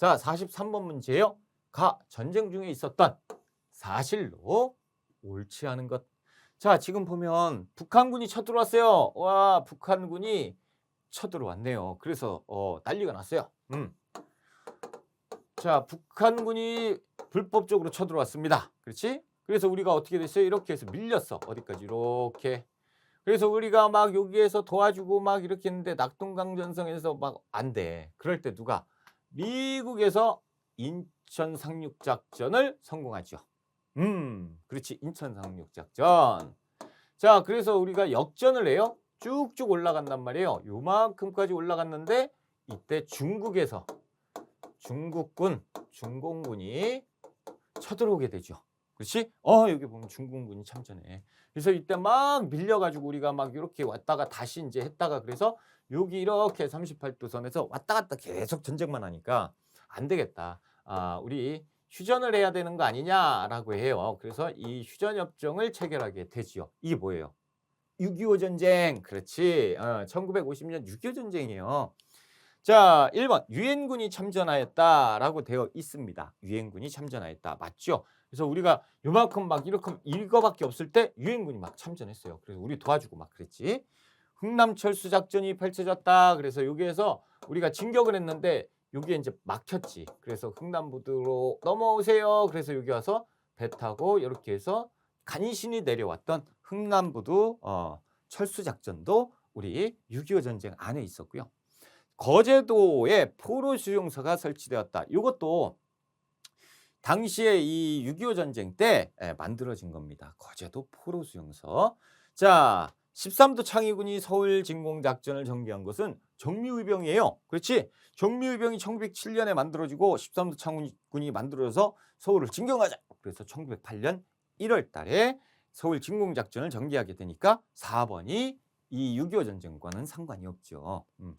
자, 43번 문제요. 가 전쟁 중에 있었던 사실로 옳지 않은 것. 자, 지금 보면 북한군이 쳐들어왔어요. 와, 북한군이 쳐들어왔네요. 그래서 어, 난리가 났어요. 음. 자, 북한군이 불법적으로 쳐들어왔습니다. 그렇지? 그래서 우리가 어떻게 됐어요? 이렇게 해서 밀렸어. 어디까지? 이렇게. 그래서 우리가 막 여기에서 도와주고 막 이렇게 했는데 낙동강 전성에서 막 안 돼. 그럴 때 누가? 미국에서 인천 상륙 작전을 성공하죠. 음, 그렇지. 인천 상륙 작전. 자, 그래서 우리가 역전을 해요. 쭉쭉 올라간단 말이에요. 요만큼까지 올라갔는데 이때 중국에서 중국군, 중공군이 쳐들어오게 되죠. 그렇지? 어, 여기 보면 중공군이 참전해. 그래서 이때 막 밀려가지고 우리가 막 이렇게 왔다가 다시 이제 했다가 그래서 여기 이렇게 38도 선에서 왔다 갔다 계속 전쟁만 하니까 안 되겠다. 아, 우리 휴전을 해야 되는 거 아니냐라고 해요. 그래서 이 휴전협정을 체결하게 되지요. 이게 뭐예요? 6.25 전쟁. 그렇지. 어, 1950년 6.25 전쟁이에요. 자, 1번 유엔군이 참전하였다라고 되어 있습니다. 유엔군이 참전하였다. 맞죠? 그래서 우리가 요만큼 막 이렇게 이거밖에 없을 때 유엔군이 막 참전했어요. 그래서 우리 도와주고 막 그랬지. 흥남 철수 작전이 펼쳐졌다. 그래서 여기에서 우리가 진격을 했는데 여기에 이제 막혔지. 그래서 흥남부두로 넘어오세요. 그래서 여기 와서 배 타고 이렇게 해서 간신히 내려왔던 흥남부두 어, 철수 작전도 우리 6.25 전쟁 안에 있었고요. 거제도에 포로 수용소가 설치되었다. 이것도 당시에 이 6.25 전쟁 때 예, 만들어진 겁니다. 거제도 포로 수용소. 자, 13도 창의군이 서울 진공 작전을 전개한 것은 정미의병이에요. 그렇지? 정미의병이 1907년에 만들어지고 13도 창의군이 만들어서 서울을 진경하자. 그래서 1908년 1월 달에 서울 진공 작전을 전개하게 되니까 4번이 이 6.25 전쟁과는 상관이 없죠. 음.